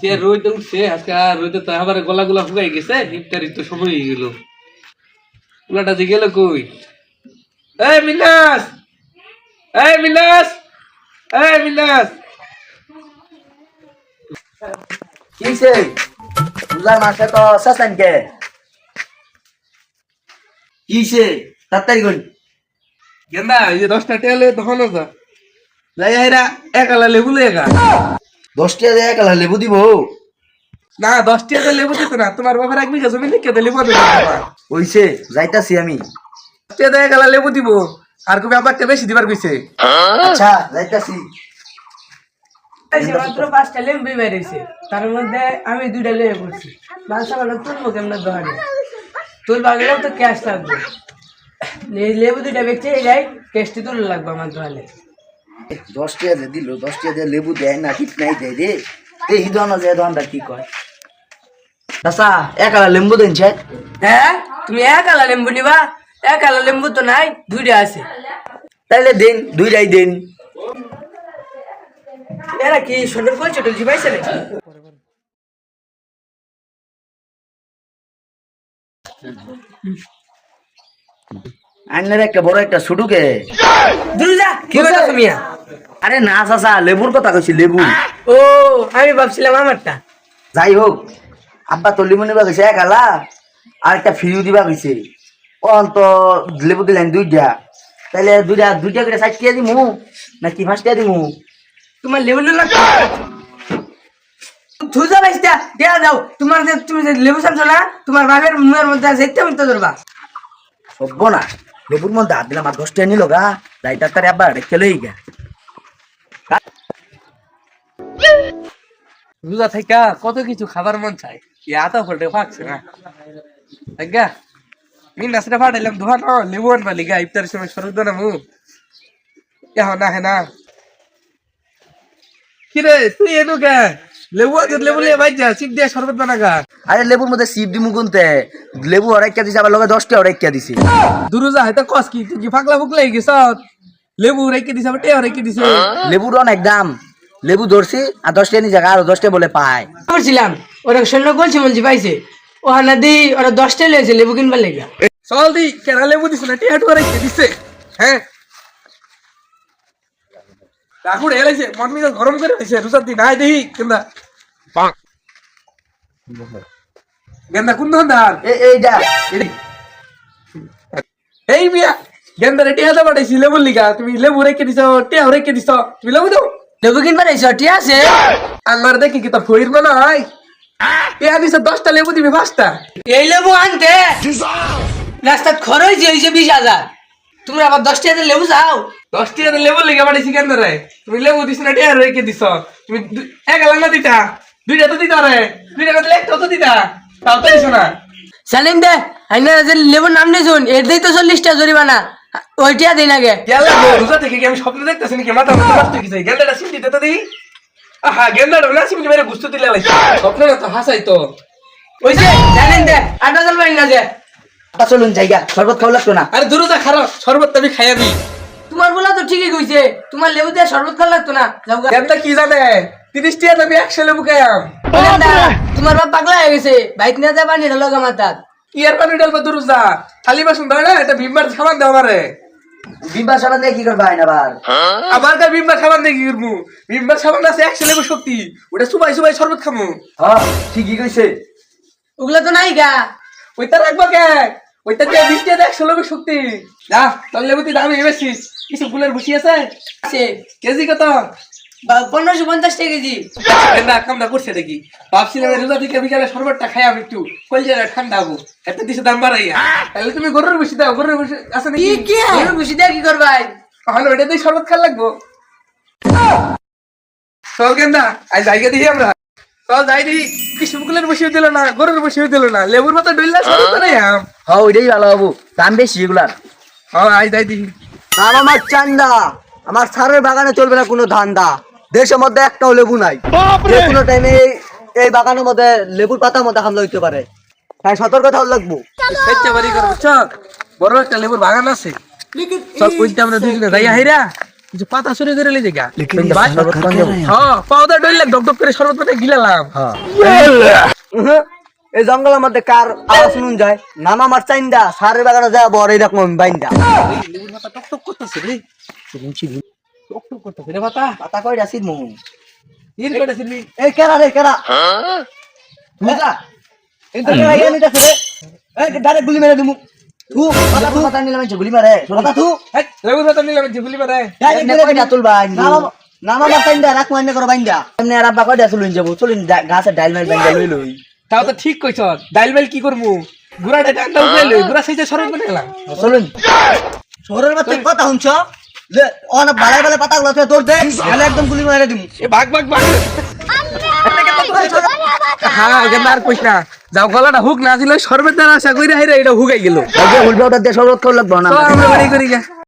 যে রোদ উঠছে আজকে আর রোদে তো আবার গলা গুলা শুকাই গেছে ইফতারি তো সময় হয়ে গেল। গুলাটা যে গেল কই? এই মিনাস এই মিনাস এই মিনাস কিসে রোজার মাসে তো শেষান কে? কিসে তাড়াতাড়ি করি। গেন্দা এই যে দশটা টেলে তখন যা। যাই হাইরা একালা লেবু লেগা দশটি হাজার এক আলা লেবু দিব না দশটি হাজার লেবু দিত না। তোমার বাবার এক বিঘা জমি লিখে দিলে লেবু ওইছে যাইতাছি আমি। দশটি হাজার একালা লেবু দিব। আর কবি আবার বেশি দিবার কইছে। আচ্ছা যাইতাছি। মাত্র পাঁচটা তার মধ্যে আমি দুইটা লেগে পড়ছি মাংস ভালো তুলবো কেমন তুলবা তো ক্যাশ থাকবে লেবু দুইটা বেচে যাই ক্যাশটি তুলে লাগবে আমার দোকানে দশটি হাজার দিল দশটি হাজার লেবু দেয় না ঠিক নাই দেয় রে। এই ধরনের যে ধরনটা কি কয়? চাচা এক আলা লেম্বু দেন চাই। হ্যাঁ? তুমি এক আলা লেম্বু নিবা? এক আলা লেম্বু তো নাই দুইটা আছে। তাইলে দেন দুইটাই দেন। এরা কি সুন্দর করছে টলছি পাইছে নাকি? আইনের একটা বড় একটা ছুটুকে। দুর্জা কি কথা আরে না চাচা লেবুর কথা কইছি লেবু। ও আমি ভাবছিলাম আমারটা। যাই হোক আব্বা তো লিমন নিবা গেছে এক আলা আর একটা ফিরিও দিবা গেছে অন তো লেবু দিলেন দুইটা। তাইলে দুইটা দুইটা করে ষাট টিয়া দিমু না কি টিয়া দিমু? তোমার লেবু লাগবে ধুজা ভাইস্তা দেয়া দাও তোমার তুমি লেবু চাচ্ছ না তোমার বাঘের মুখের মধ্যে যেতে মতো ধরবা। সব্য না লেবুর মধ্যে হাত দিলাম আর টিয়া নিল গা। যাই তাড়াতাড়ি আব্বা রেখে লই গা। রোজা থাকা কত কিছু খাবার মন চাই কি আতা ফলটে ফাঁকছে না। আজ্ঞা মিন নাসরে ফাটাইলাম, ধোয়া না, লেবু আনবা লিগা, ইফতারের সময় সরক দো না মু এখন না হ্যাঁ না। কিরে, তুই এনু কে? লেবু লেবু লিয়ে বাইর যা, চিপ দিয়ে শরবত বানাগা। আরে লেবুর মধ্যে সিপ দিমু গুনতে লেবু অরেকা দিছে আবার লগে দশটা অরেকা দিছে। দুরুজা হয়তো কস কি তুই কি ফাকলা ফুকলা গেছ? লেবু রেখে দিছে আবার টে রেখে দিছে। লেবুর অনেক দাম। লেবু ধরছি আর দশটা নিয়ে জায়গা আরও দশটা বলে পায়। করছিলাম ওরা সৈন্য বলছি বলছি পাইছে। ও হানা দি ওরা দশটা লেগেছে লেবু কিনবার লেগে। চল দি কেনা লেবু দিছে না টে রেখে দিছে। হ্যাঁ। কাকুড় এলাইছে মন মিজাজ গরম করে দিছে রোজার দিন আয় দেখি কেন্দা গেন্দা কোন ধন এই এইটা। এই মিয়া গেন্দা রেটি হাতে পাঠাইছি লেবু লিগা। তুমি লেবু রেখে দিছ টে রেখে দিছ তুমি লেবু দাও? লেবু কিনবার এসে ঠিক আছে? আঙ্গার দেখি কি তোর ফইর না নাই এ দিছে দশটা লেবু দিবি পাঁচটা। এই লেবু আনতে? রাস্তার খরচ হয়েছে বিশ হাজার। তুমি আবার দশটা হাজার লেবু চাও? দশটি হাজার লেবু লিগা পাঠাইছি কেন রে তুমি লেবু দিছ না টে রেখে দিছ। তুমি এক আলাদা দিতা। দুইটা তো দিতা রে। দুইটা দিলে একটা তো দিতা। তাও তো দিছ না সালিম দে আইনা যে লেবুর নাম নিয়ে শুন এর তো চল্লিশটা জরিমানা। ওইটা দিন আগে। রোজা থেকে কি আমি স্বপ্ন দেখতেছি নাকি? মাথা মাথা নষ্ট হয়ে গেছে। গেন্দাটা দিতে দিই। আহা গেন্দাটা না সিমটি মেরে গুস্ত দিলে স্বপ্ন না তো হাসাই তো। ওই যে জানেন দে আটা জল পাই না যে। আব্বা চলুন জায়গা শরবত খাওয়া লাগতো না। আরে দূরতা খারাপ শরবত আমি খাইয়াবি তোমার বলা তো ঠিকই কইছে তোমার লেবু দিয়ে শরবত খাওয়া লাগতো না। যাও কি জানে? তিরিশ টিয়া আমি একশো লেবু খাইয়াম তোমার বাপ পাগলা হয়ে গেছে। বাইক নিয়ে যা পানি ঢালো ইয়ার পানি ডালবা দুরুজা খালি বাসন না এটা ভীমবার সাবান দাও আমারে। বিম্বা সাবান দিয়ে কি করবা আইন আবার? আবার কা ভীমবার সাবান দিয়ে কি করব? সাবান আছে একশো লেবু শক্তি ওটা সুবাই সুবাই শরবত খামু। হ্যাঁ ঠিকই কইছে। ওগুলা তো নাই গা। ওইটা রাখব কে? ওইটা দিয়ে একশো লেবু শক্তি যা তোর লেবু তুই দামি কিছু ফুলের বসি আছে? আছে। কেজি কত? পনেরোশো পঞ্চাশ টাকা কেজি। না কামটা করছে দেখি। ভাবছিলাম রোজা থেকে বিকালে শরবতটা খাই আমি একটু। কলজাটা ঠান্ডা হব? একটা দিছে দাম বাড়াইয়া তাহলে তুমি গরুর বসি দাও গরুর বসি আছে নাকি? গরু খুশি দিয়ে কি করবাই তাহলে ওটা দিয়ে শরবত খাওয়া লাগবো। চল গেন্দা আজ জায়গা দিই আমরা। চল যাই দিই বসিয়ে দিল না গরুর বসিয়ে দিল না। লেবুর মতো ডইলা শরবত নাই আম। হ্যাঁ ওইটাই ভালো হব। দাম বেশি এগুলার। হ্যাঁ আজ যাই দিই আমার চান্দা। আমার সারের বাগানে চলবে না কোনো ধান্দা। দেশের মধ্যে একটাও লেবু নাই। যে কোনো টাইমে এই বাগানের মধ্যে লেবুর পাতার মধ্যে হামলা হইতে পারে। তাই সতর্ক থাকা লাগবো। বাড়ি করব চল। বড় একটা লেবুর বাগান আছে। ওইটা আমরা দুজনে যাই হাইরা কিছু পাতা সরে করে লেগে গা শরবত খান হ্যাঁ পাউডার ডইলে ডক ডক করে শরবত পাতা গিলালাম। উহু, এই জঙ্গলের মধ্যে কার আওয়াজ শুনুন যায়? নাম আমার চাইন্দা সারের বাগানে যায় বড় এরকম বাইন্দা। লেবুর পাতা টক টক করতেছে রে। টক টক করতেছে রে পাতা পাতা কয়টা সিদ মু ইন করে এই কেরা রে কেরা? বুঝা এই কেরা ইয়ানি দেখে রে। এই ডাইরেক্ট গুলি মেরে দিমু। থু পাতা থু পাতা নিলাম গুলি মারে। পাতা থু হেই পাতা নিলাম জিবলি পাতা ডাইরেক্ট গুলি কয়টা তুলবা নাম আমার চাইন্দা রাখ মাইনে করো বাইন্দা। এমনি আর আব্বা কয়টা চলুন যাব? চলুন গাছে ডাইল মাইল বাইন্দা লই লই। তাও তো ঠিক কইছ ডাইল বেল কি করব? উঠে লই গুড়া বানাই গেলাম চলুন। শহরের মধ্যে কথা শুনছ? যে অনেক ভালাই ভালাই পাতা গুলো তোর দে তাহলে একদম গুলি মারে দিমু। এ ভাগ ভাগ ভাগ হ্যাঁ কেন আর কইস না। যাও গলাটা হুক না দিলে শরবত দ্বারা আশা কইরা হাইরা এটা হুকাই গেল। হুলবে ওটা দিয়ে শরবত করে লাগবো না। তো করি গা